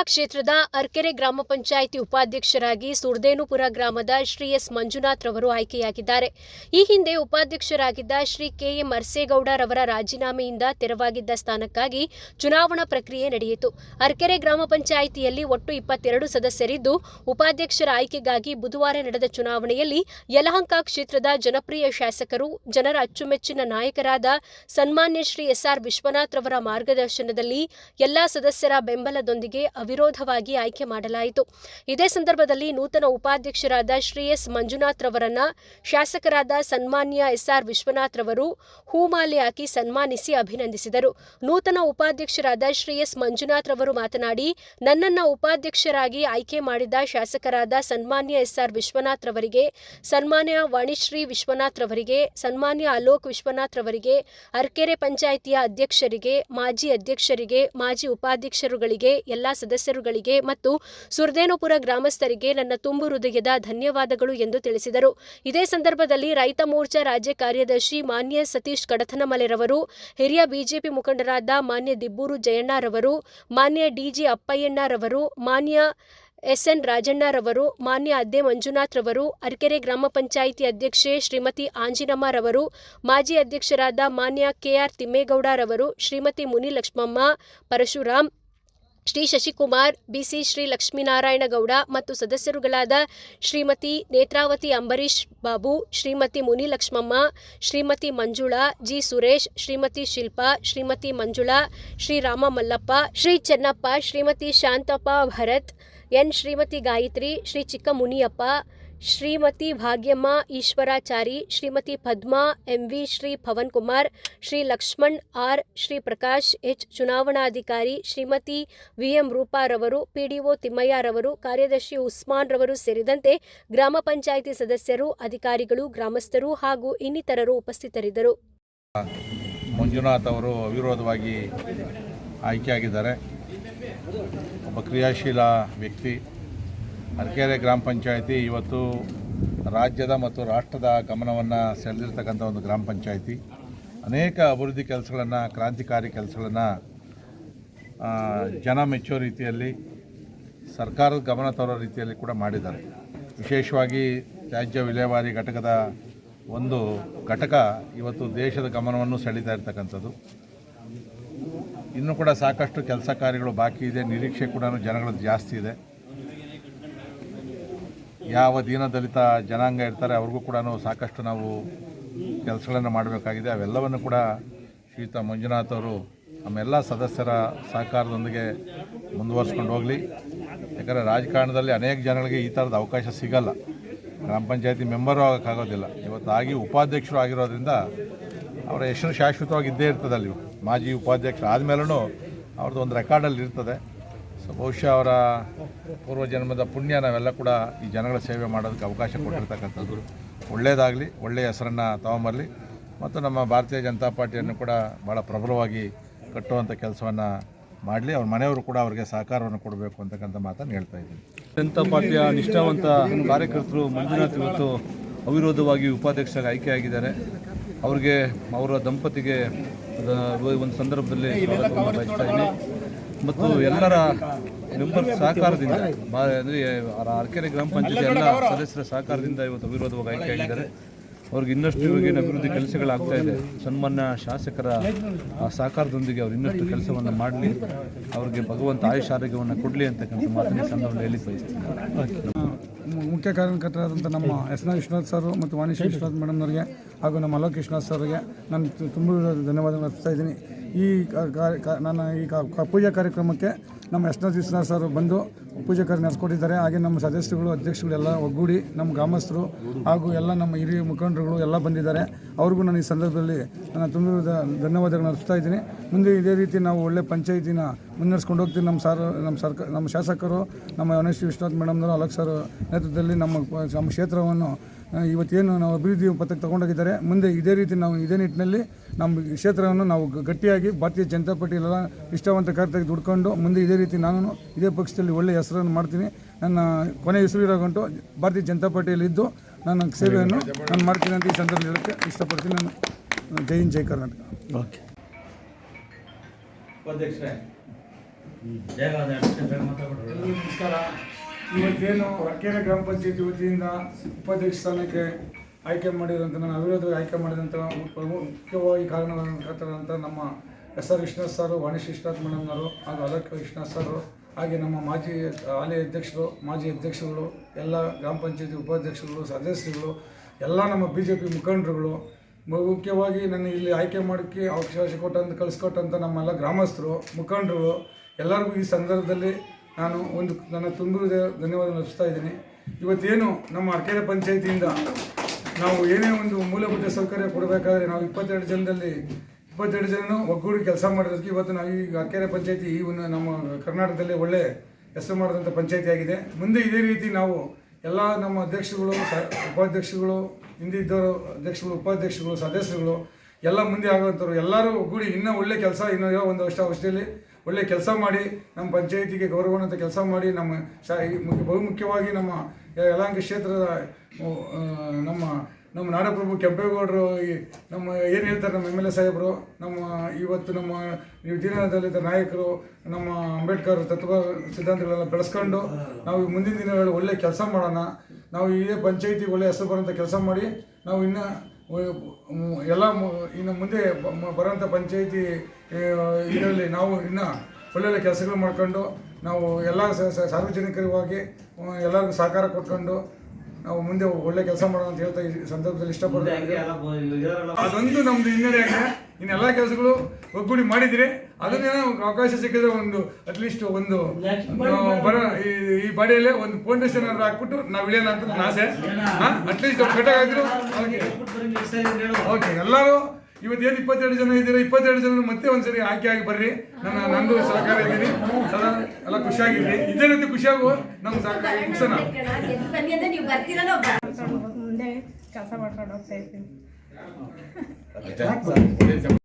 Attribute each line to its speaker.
Speaker 1: ಕ್ಷೇತ್ರದ ಅರ್ಕೆರೆ ಗ್ರಾಮ ಪಂಚಾಯಿತಿ ಉಪಾಧ್ಯಕ್ಷರಾಗಿ ಸುರ್ದೇನುಪುರ ಗ್ರಾಮದ ಶ್ರೀ ಎಸ್ ಮಂಜುನಾಥ್ ರವರು ಆಯ್ಕೆಯಾಗಿದ್ದಾರೆ. ಈ ಹಿಂದೆ ಉಪಾಧ್ಯಕ್ಷರಾಗಿದ್ದ ಶ್ರೀ ಕೆಎಂ ಅರ್ಸೇಗೌಡರವರ ರಾಜೀನಾಮೆಯಿಂದ ತೆರವಾಗಿದ್ದ ಸ್ಥಾನಕ್ಕಾಗಿ ಚುನಾವಣಾ ಪ್ರಕ್ರಿಯೆ ನಡೆಯಿತು. ಅರ್ಕೆರೆ ಗ್ರಾಮ ಪಂಚಾಯಿತಿಯಲ್ಲಿ ಒಟ್ಟು ಇಪ್ಪತ್ತೆರಡು ಸದಸ್ಯರಿದ್ದು, ಉಪಾಧ್ಯಕ್ಷರ ಆಯ್ಕೆಗಾಗಿ ಬುಧವಾರ ನಡೆದ ಚುನಾವಣೆಯಲ್ಲಿ ಯಲಹಂಕ ಕ್ಷೇತ್ರದ ಜನಪ್ರಿಯ ಶಾಸಕರು, ಜನರ ಅಚ್ಚುಮೆಚ್ಚಿನ ನಾಯಕರಾದ ಸನ್ಮಾನ್ಯ ಶ್ರೀ ಎಸ್ಆರ್ ವಿಶ್ವನಾಥ್ ರವರ ಮಾರ್ಗದರ್ಶನದಲ್ಲಿ ಎಲ್ಲಾ ಸದಸ್ಯರ ಬೆಂಬಲದೊಂದಿಗೆ ಅವಿರೋಧವಾಗಿ ಆಯ್ಕೆ ಮಾಡಲಾಯಿತು. ಇದೇ ಸಂದರ್ಭದಲ್ಲಿ ನೂತನ ಉಪಾಧ್ಯಕ್ಷರಾದ ಶ್ರೀ ಎಸ್ ಮಂಜುನಾಥ್ ರವರನ್ನ ಶಾಸಕರಾದ ಸನ್ಮಾನ್ಯ ಎಸ್ಆರ್ ವಿಶ್ವನಾಥ್ ರವರು ಹೂಮಾಲೆ ಹಾಕಿ ಸನ್ಮಾನಿಸಿ ಅಭಿನಂದಿಸಿದರು. ನೂತನ ಉಪಾಧ್ಯಕ್ಷರಾದ ಶ್ರೀ ಎಸ್ ಮಂಜುನಾಥ್ ರವರು ಮಾತನಾಡಿ, ನನ್ನನ್ನ ಉಪಾಧ್ಯಕ್ಷರಾಗಿ ಆಯ್ಕೆ ಮಾಡಿದ ಶಾಸಕರಾದ ಸನ್ಮಾನ್ಯ ಎಸ್ಆರ್ ವಿಶ್ವನಾಥ್ ರವರಿಗೆ, ಸನ್ಮಾನ್ಯ ವಾಣಿಶ್ರೀ ವಿಶ್ವನಾಥ್ ರವರಿಗೆ, ಸನ್ಮಾನ್ಯ ಅಲೋಕ್ ವಿಶ್ವನಾಥ್ ರವರಿಗೆ, ಅರ್ಕೆರೆ ಪಂಚಾಯಿತಿಯ ಅಧ್ಯಕ್ಷರಿಗೆ, ಮಾಜಿ ಅಧ್ಯಕ್ಷರಿಗೆ, ಮಾಜಿ ಉಪಾಧ್ಯಕ್ಷರುಗಳಿಗೆ, ಎಲ್ಲಾ ಸದಸ್ಯರುಗಳಿಗೆ ಮತ್ತು ಸುರ್ದೇನಪುರ ಗ್ರಾಮಸ್ಥರಿಗೆ ನನ್ನ ತುಂಬು ಹೃದಯದ ಧನ್ಯವಾದಗಳು ಎಂದು ತಿಳಿಸಿದರು. ಇದೇ ಸಂದರ್ಭದಲ್ಲಿ ರೈತ ಮೋರ್ಚಾ ರಾಜ್ಯ ಕಾರ್ಯದರ್ಶಿ ಮಾನ್ಯ ಸತೀಶ್ ಕಡಥನಮಲೆರವರು ಹಿರಿಯ ಬಿಜೆಪಿ ಮುಖಂಡರಾದ ಮಾನ್ಯ ದಿಬ್ಬೂರು ಜಯಣ್ಣರವರು, ಮಾನ್ಯ ಡಿಜಿ ಅಪ್ಪಯ್ಯಣ್ಣರವರು, ಮಾನ್ಯ ಎಸ್ಎನ್ ರಾಜಣ್ಣರವರು, ಮಾನ್ಯ ಅದ್ದೆ ಮಂಜುನಾಥ್ ರವರು ಅರ್ಕೆರೆ ಗ್ರಾಮ ಪಂಚಾಯಿತಿ ಅಧ್ಯಕ್ಷೆ ಶ್ರೀಮತಿ ಆಂಜಿನಮ್ಮರವರು, ಮಾಜಿ ಅಧ್ಯಕ್ಷರಾದ ಮಾನ್ಯ ಕೆಆರ್ ತಿಮ್ಮೇಗೌಡರವರು, ಶ್ರೀಮತಿ ಮುನಿಲಕ್ಷ್ಮಮ್ಮ, ಪರಶುರಾಮ್ ಶ್ರೀ ಶಶಿಕುಮಾರ್, ಬಿಸಿ ಶ್ರೀ ಲಕ್ಷ್ಮೀನಾರಾಯಣಗೌಡ ಮತ್ತು ಸದಸ್ಯರುಗಳಾದ Shrimati Netravati Ambarish Babu, Shrimati Muni Lakshmamma, Shrimati Manjula, G Suresh, Shrimati Shilpa, Shrimati Manjula, Shri Rama Mallappa Shri Chennappa, Shrimati Shantappa Bharat, N Shrimati Gayatri, Shri Chikka Muniyappa Shrimati Bhagyamma, Eshwarachari, Shrimati Padma, MV Shri Pavan Kumar Shri Lakshman, R Shri Prakash, H ಚುನಾವಣಾಧಿಕಾರಿ, Shrimati VM ರೂಪಾರವರು, PDO ತಿಮ್ಮಯ್ಯರವರು, ಕಾರ್ಯದರ್ಶಿ ಉಸ್ಮಾನ್ ರವರು ಸೇರಿದಂತೆ ಗ್ರಾಮ ಪಂಚಾಯಿತಿ ಸದಸ್ಯರು, ಅಧಿಕಾರಿಗಳು, ಗ್ರಾಮಸ್ಥರು ಹಾಗೂ ಇನ್ನಿತರರು ಉಪಸ್ಥಿತರಿದ್ದರು.
Speaker 2: ಮಂಜುನಾಥ್ ಅವರು ಅವಿರೋಧವಾಗಿ ಆಯ್ಕೆಯಾಗಿದ್ದಾರೆ. ಒಬ್ಬ ಕ್ರಿಯಾಶೀಲ ವ್ಯಕ್ತಿ. ಅರಕೆರೆ ಗ್ರಾಮ ಪಂಚಾಯಿತಿ ಇವತ್ತು ರಾಜ್ಯದ ಮತ್ತು ರಾಷ್ಟ್ರದ ಗಮನವನ್ನು ಸೆಳೆದಿರ್ತಕ್ಕಂಥ ಒಂದು ಗ್ರಾಮ ಪಂಚಾಯಿತಿ. ಅನೇಕ ಅಭಿವೃದ್ಧಿ ಕೆಲಸಗಳನ್ನು, ಕ್ರಾಂತಿಕಾರಿ ಕೆಲಸಗಳನ್ನು ಜನ ಮೆಚ್ಚೋ ರೀತಿಯಲ್ಲಿ, ಸರ್ಕಾರದ ಗಮನ ತರೋ ರೀತಿಯಲ್ಲಿ ಕೂಡ ಮಾಡಿದ್ದಾರೆ. ವಿಶೇಷವಾಗಿ ತ್ಯಾಜ್ಯ ವಿಲೇವಾರಿ ಘಟಕದ ಒಂದು ಘಟಕ ಇವತ್ತು ದೇಶದ ಗಮನವನ್ನು ಸೆಳೀತಾ ಇರ್ತಕ್ಕಂಥದ್ದು. ಇನ್ನೂ ಕೂಡ ಸಾಕಷ್ಟು ಕೆಲಸ ಕಾರ್ಯಗಳು ಬಾಕಿ ಇದೆ. ನಿರೀಕ್ಷೆ ಕೂಡ ಜನಗಳದ್ದು ಜಾಸ್ತಿ ಇದೆ. ಯಾವ ದೀನದಲಿತ ಜನಾಂಗ ಇರ್ತಾರೆ, ಅವ್ರಿಗೂ ಕೂಡ ಸಾಕಷ್ಟು ನಾವು ಕೆಲಸಗಳನ್ನು ಮಾಡಬೇಕಾಗಿದೆ. ಅವೆಲ್ಲವನ್ನು ಕೂಡ ಶ್ರೀಯುತ ಮಂಜುನಾಥ್ ಅವರು ನಮ್ಮೆಲ್ಲ ಸದಸ್ಯರ ಸಹಕಾರದೊಂದಿಗೆ ಮುಂದುವರ್ಸ್ಕೊಂಡು ಹೋಗಲಿ. ಯಾಕಂದರೆ ರಾಜಕಾರಣದಲ್ಲಿ ಅನೇಕ ಜನಗಳಿಗೆ ಈ ಥರದ ಅವಕಾಶ ಸಿಗಲ್ಲ. ಗ್ರಾಮ ಪಂಚಾಯತಿ ಮೆಂಬರು ಆಗೋಕ್ಕಾಗೋದಿಲ್ಲ. ಇವತ್ತು ಆಗಿ ಉಪಾಧ್ಯಕ್ಷರು ಆಗಿರೋದ್ರಿಂದ ಅವರ ಹೆಸರು ಶಾಶ್ವತವಾಗಿ ಇದ್ದೇ ಇರ್ತದೆ ಅಲ್ಲಿ ಮಾಜಿ ಉಪಾಧ್ಯಕ್ಷರು ಆದಮೇಲೂ ಅವ್ರದ್ದು ಒಂದು ರೆಕಾರ್ಡಲ್ಲಿ ಇರ್ತದೆ ಸೊ ಬಹುಶಃ ಅವರ ಪೂರ್ವಜನ್ಮದ ಪುಣ್ಯ ನಾವೆಲ್ಲ ಕೂಡ ಈ ಜನಗಳ ಸೇವೆ ಮಾಡೋದಕ್ಕೆ ಅವಕಾಶ ಕೊಟ್ಟಿರ್ತಕ್ಕಂಥದ್ದು. ಒಳ್ಳೆಯದಾಗಲಿ ಒಳ್ಳೆಯ ಹೆಸರನ್ನು ತಗೊಂಬರಲಿ ಮತ್ತು ನಮ್ಮ ಭಾರತೀಯ ಜನತಾ ಪಾರ್ಟಿಯನ್ನು ಕೂಡ ಭಾಳ ಪ್ರಬಲವಾಗಿ ಕಟ್ಟುವಂಥ ಕೆಲಸವನ್ನು ಮಾಡಲಿ. ಅವ್ರ ಮನೆಯವರು ಕೂಡ ಅವರಿಗೆ ಸಹಕಾರವನ್ನು ಕೊಡಬೇಕು ಅಂತಕ್ಕಂಥ ಮಾತನ್ನು ಹೇಳ್ತಾ ಇದ್ದೀನಿ.
Speaker 3: ಜನತಾ ಪಾರ್ಟಿಯ ನಿಷ್ಠಾವಂತ ಕಾರ್ಯಕರ್ತರು ಮಂಜುನಾಥ್ ಇವತ್ತು ಅವಿರೋಧವಾಗಿ ಉಪಾಧ್ಯಕ್ಷರಾಗಿ ಆಯ್ಕೆಯಾಗಿದ್ದಾರೆ. ಅವ್ರಿಗೆ, ಅವರ ದಂಪತಿಗೆ ಒಂದು ಸಂದರ್ಭದಲ್ಲಿ ಸ್ವಾಗತವನ್ನು ಬಯಸ್ತಾ ಇದ್ದೀನಿ. ಮತ್ತು ಎಲ್ಲರ ಮೆಂಬರ್ ಸಹಕಾರದಿಂದ ಅಂದರೆ ಅರಕೆರೆ ಗ್ರಾಮ ಪಂಚಾಯತಿ ಎಲ್ಲ ಸದಸ್ಯರ ಸಹಕಾರದಿಂದ ಇವತ್ತು ಅವಿರೋಧವಾಗಿ ಆಯ್ಕೆಯಾಗಿದ್ದಾರೆ ಅವ್ರಿಗೆ ಇನ್ನಷ್ಟು ಇವಾಗಿನ ಅಭಿವೃದ್ಧಿ ಕೆಲಸಗಳಾಗ್ತಾ ಇದೆ. ಸನ್ಮಾನ್ಯ ಶಾಸಕರ ಸಹಕಾರದೊಂದಿಗೆ ಅವ್ರು ಇನ್ನಷ್ಟು ಕೆಲಸವನ್ನು ಮಾಡಲಿ, ಅವ್ರಿಗೆ ಭಗವಂತ ಆಯುಷ್ ಆರೋಗ್ಯವನ್ನು ಕೊಡಲಿ ಅಂತಕ್ಕಂಥ ಮಾತನ್ನ ಸಂದರ್ಭದಲ್ಲಿ ಹೇಳಿ ಬಯಸ್ತೀನಿ
Speaker 4: ಮುಖ್ಯ ಕಾರ್ಯಕರ್ತರಾದಂಥ ನಮ್ಮ ಎಸ್ನ ವಿಶ್ವನಾಥ್ ಸರ್ ಮತ್ತು ವಾಣಿಶ್ರೀ ವಿಶ್ವನಾಥ್ ಮೇಡಮ್ನವರಿಗೆ ಹಾಗೂ ನಮ್ಮ ಅಲೋಕ್ ವಿಶ್ವನಾಥ್ ಸರ್ಗೆ ನಾನು ತುಂಬ ಧನ್ಯವಾದಗಳು ಅರ್ಪಿಸ್ತಾ ಇದ್ದೀನಿ. ಈ ನಾನು ಈ ಪೂಜಾ ಕಾರ್ಯಕ್ರಮಕ್ಕೆ ನಮ್ಮ ಎಸ್ ವಿಶ್ವನಾಥ್ ಸರ್ ಬಂದು ಪೂಜೆ ಕಾರ್ಯ ನಡೆಸ್ಕೊಟ್ಟಿದ್ದಾರೆ. ಹಾಗೆ ನಮ್ಮ ಸದಸ್ಯರುಗಳು ಅಧ್ಯಕ್ಷಗಳು ಎಲ್ಲ ಒಗ್ಗೂಡಿ ನಮ್ಮ ಗ್ರಾಮಸ್ಥರು ಹಾಗೂ ಎಲ್ಲ ನಮ್ಮ ಹಿರಿಯ ಮುಖಂಡರುಗಳು ಎಲ್ಲ ಬಂದಿದ್ದಾರೆ. ಅವ್ರಿಗೂ ನಾನು ಈ ಸಂದರ್ಭದಲ್ಲಿ ನನ್ನ ತುಂಬ ಧನ್ಯವಾದಗಳನ್ನ ಅರ್ಪಿಸ್ತಾ ಇದ್ದೀನಿ. ಮುಂದೆ ಇದೇ ರೀತಿ ನಾವು ಒಳ್ಳೆ ಪಂಚಾಯಿತಿನ ಮುನ್ನಡೆಸ್ಕೊಂಡು ಹೋಗ್ತೀವಿ. ನಮ್ಮ ಸಾರ್, ನಮ್ಮ ಸರ್ಕಾರ ನಮ್ಮ ಶಾಸಕರು, ನಮ್ಮ ಗಣೇಶ್ ವಿಶ್ವನಾಥ್ ಮೇಡಮ್ನವರು, ಅಲಕ್ ಸರ್ ನೇತೃತ್ವದಲ್ಲಿ ನಮ್ಮ ನಮ್ಮ ಕ್ಷೇತ್ರವನ್ನು ಇವತ್ತೇನು ನಾವು ಅಭಿವೃದ್ಧಿ ಪಥಕ್ಕೆ ತಗೊಂಡೋಗಿದ್ದಾರೆ ಮುಂದೆ ಇದೇ ರೀತಿ ನಾವು ಇದೇ ನಿಟ್ಟಿನಲ್ಲಿ ನಮ್ಮ ಕ್ಷೇತ್ರವನ್ನು ನಾವು ಗಟ್ಟಿಯಾಗಿ ಭಾರತೀಯ ಜನತಾ ಪಾರ್ಟಿಲೆಲ್ಲ ಇಷ್ಟವಂತ ಕಾರ್ಯಕ್ಕೆ ದುಡ್ಕೊಂಡು ಮುಂದೆ ಇದೇ ರೀತಿ ನಾನು ಇದೇ ಪಕ್ಷದಲ್ಲಿ ಒಳ್ಳೆಯ ಹೆಸರನ್ನು ಮಾಡ್ತೀನಿ. ನನ್ನ ಕೊನೆ ಹೆಸರು ಇರೋಗಂಟು ಭಾರತೀಯ ಜನತಾ ಪಾರ್ಟಿಯಲ್ಲಿ ಇದ್ದು ನನ್ನ ಸೇವೆಯನ್ನು ನಾನು ಮಾಡ್ತೀನಿ ಅಂತ ಈ ಸಂದರ್ಭದಲ್ಲಿ ಹೇಳೋಕ್ಕೆ ಇಷ್ಟಪಡ್ತೀನಿ. ನಾನು ಜೈ ಹಿಂದ್ ಜೈ ಕರ್ನಾಟಕ.
Speaker 3: ಓಕೆ.
Speaker 4: ನಮಸ್ಕಾರ. ಇವತ್ತೇನು ಅರ್ಕೆರೆ ಗ್ರಾಮ ಪಂಚಾಯತಿ ವತಿಯಿಂದ ಉಪಾಧ್ಯಕ್ಷ ಸ್ಥಾನಕ್ಕೆ ಆಯ್ಕೆ ಮಾಡಿದಂಥ ನಾನು ಅವಿರೋಧವಾಗಿ ಆಯ್ಕೆ ಮಾಡಿದಂಥ ಮುಖ್ಯವಾಗಿ ಕಾರಣವಾದಂಥ ನಮ್ಮ S R Vishwanath sir Vanishri Vishwanath ಮೇಡಮ್ನವರು ಹಾಗೂ ಅಲಕ್ ವಿಶ್ವನಾಥ್ ಸರ್ ಹಾಗೆ ನಮ್ಮ ಮಾಜಿ ಹಾಲಿ ಅಧ್ಯಕ್ಷರು, ಮಾಜಿ ಅಧ್ಯಕ್ಷರುಗಳು, ಎಲ್ಲ ಗ್ರಾಮ ಪಂಚಾಯತಿ ಉಪಾಧ್ಯಕ್ಷರುಗಳು, ಸದಸ್ಯರುಗಳು, ಎಲ್ಲ ನಮ್ಮ ಬಿ ಜೆ ಪಿ ಮುಖಂಡರುಗಳು ಮುಖ್ಯವಾಗಿ ನನ್ನ ಇಲ್ಲಿ ಆಯ್ಕೆ ಮಾಡೋಕ್ಕೆ ಅವಕಾಶ ಕೊಟ್ಟಂತ ಕಳಿಸ್ಕೊಟ್ಟಂಥ ನಮ್ಮೆಲ್ಲ ಗ್ರಾಮಸ್ಥರು, ಮುಖಂಡರು ಎಲ್ಲರಿಗೂ ಈ ಸಂದರ್ಭದಲ್ಲಿ ನಾನು ಒಂದು ನನ್ನ ತುಂಬ ಧನ್ಯವಾದ ಅರ್ಪಿಸ್ತಾ ಇದ್ದೀನಿ. ಇವತ್ತೇನು ನಮ್ಮ ಅರ್ಕೆರೆ ಪಂಚಾಯತಿಯಿಂದ ನಾವು ಏನೇ ಒಂದು ಮೂಲಭೂತ ಸೌಕರ್ಯ ಕೊಡಬೇಕಾದ್ರೆ ನಾವು ಇಪ್ಪತ್ತೆರಡು ಜನದಲ್ಲಿ ಇಪ್ಪತ್ತೆರಡು ಜನನು ಒಗ್ಗೂಡಿ ಕೆಲಸ ಮಾಡೋದಕ್ಕೆ ಇವತ್ತು ನಾವು ಈಗ ಅರ್ಕೆರೆ ಪಂಚಾಯತಿ ಈ ಒಂದು ನಮ್ಮ ಕರ್ನಾಟಕದಲ್ಲೇ ಒಳ್ಳೆ ಹೆಸರು ಮಾಡಿದಂಥ ಪಂಚಾಯಿತಿ ಆಗಿದೆ. ಮುಂದೆ ಇದೇ ರೀತಿ ನಾವು ಎಲ್ಲ ನಮ್ಮ ಅಧ್ಯಕ್ಷಗಳು ಸ- ಉಪಾಧ್ಯಕ್ಷರುಗಳು, ಹಿಂದೆ ಇದ್ದವರು ಅಧ್ಯಕ್ಷರುಗಳು, ಉಪಾಧ್ಯಕ್ಷರುಗಳು, ಸದಸ್ಯರುಗಳು, ಎಲ್ಲ ಮುಂದೆ ಆಗುವಂಥವ್ರು ಎಲ್ಲರೂ ಒಗ್ಗೂಡಿ ಇನ್ನೂ ಒಳ್ಳೆ ಕೆಲಸ ಇನ್ನೂ ಒಂದು ವರ್ಷ, ವರ್ಷದಲ್ಲಿ ಒಳ್ಳೆ ಕೆಲಸ ಮಾಡಿ ನಮ್ಮ ಪಂಚಾಯಿತಿಗೆ ಗೌರವಾನ್ವಿತ ಕೆಲಸ ಮಾಡಿ ನಮ್ಮ ಶಾ ಬಹುಮುಖ್ಯವಾಗಿ ನಮ್ಮ ಯಲಹಂಕ ಕ್ಷೇತ್ರದ ನಮ್ಮ ನಮ್ಮ ನಾಡಪ್ರಭು ಕೆಂಪೇಗೌಡರು ನಮ್ಮ ಏನು ಹೇಳ್ತಾರೆ ನಮ್ಮ ಎಂ ಎಲ್ ಎ ಸಾಹೇಬರು, ನಮ್ಮ ಇವತ್ತು ನಮ್ಮ ದೀನದಲಿತ ನಾಯಕರು, ನಮ್ಮ ಅಂಬೇಡ್ಕರ್ ತತ್ವ ಸಿದ್ಧಾಂತಗಳೆಲ್ಲ ಬೆಳೆಸ್ಕೊಂಡು ನಾವು ಮುಂದಿನ ದಿನಗಳಲ್ಲಿ ಒಳ್ಳೆ ಕೆಲಸ ಮಾಡೋಣ. ನಾವು ಇದೇ ಪಂಚಾಯಿತಿ ಒಳ್ಳೆ ಹೆಸರು ಬರೋಂಥ ಕೆಲಸ ಮಾಡಿ ನಾವು ಇನ್ನು ಎಲ್ಲ ಇನ್ನು ಮುಂದೆ ಬರೋಂಥ ಪಂಚಾಯತಿ ಇದರಲ್ಲಿ ನಾವು ಇನ್ನು ಒಳ್ಳೊಳ್ಳೆ ಕೆಲಸಗಳು ಮಾಡ್ಕೊಂಡು ನಾವು ಎಲ್ಲ ಸಾರ್ವಜನಿಕರವಾಗಿ ಎಲ್ಲರಿಗೂ ಸಹಕಾರ ಕೊಟ್ಕೊಂಡು ನಾವು ಮುಂದೆ ಒಳ್ಳೆ ಕೆಲಸ ಮಾಡೋಣ ಅಂತ ಹೇಳ್ತಾ ಈ ಸಂದರ್ಭದಲ್ಲಿ ಇಷ್ಟಪಡ್ತೀವಿ ಅದೊಂದು ನಮ್ದು ಹಿನ್ನಡೆ ಅಂದರೆ ಇನ್ನೆಲ್ಲ ಕೆಲಸಗಳು ಒಗ್ಗೂಡಿ ಮಾಡಿದಿರಿ ಅದನ್ನೇ ಅವಕಾಶ ಸಿಕ್ಕಿದ್ರೆ ಒಂದು ಅಟ್ಲೀಸ್ಟ್ ಒಂದು ಬರ ಈ ಈ ಬಾಡಿಯಲ್ಲೇ ಒಂದು ಫೌಂಡೇಶನ್ ಏನಾದ್ರು ಹಾಕ್ಬಿಟ್ಟು ನಾವು ಇಳಿಯೋಣ ಅಂತ ನನ್ನ ಆಸೆ. ಅಟ್ಲೀಸ್ಟ್ ಕಟ್ಟಾಗಿದ್ರು ಓಕೆ ಎಲ್ಲರೂ ಇವತ್ತು ಏನು ಇಪ್ಪತ್ತೆರಡು ಜನ ಇದ್ದೀರಾ? ಇಪ್ಪತ್ತೆರಡು ಜನ ಮತ್ತೆ ಒಂದ್ಸರಿ ಆಯ್ಕೆ ಆಗಿ ಬರ್ರಿ. ನನ್ನ ನಂದು ಸಹಕಾರ ಇದ್ದೀನಿ. ಸದಾ ಎಲ್ಲ ಖುಷಿಯಾಗಿದ್ದೀನಿ ಇದೇ ರೀತಿ ಖುಷಿಯಾಗು ನಮ್ಮ ಸಹಕಾರ. ಮುಗಿಸೋಣ?
Speaker 5: ನೀವು ಬರ್ತೀರಲ್ಲ
Speaker 6: ಮುಂದೆ ಕೆಲಸ ಮಾಡ್ಕೊಂಡು ಹೋಗ್ತಾ ಇರ್ತೀನಿ.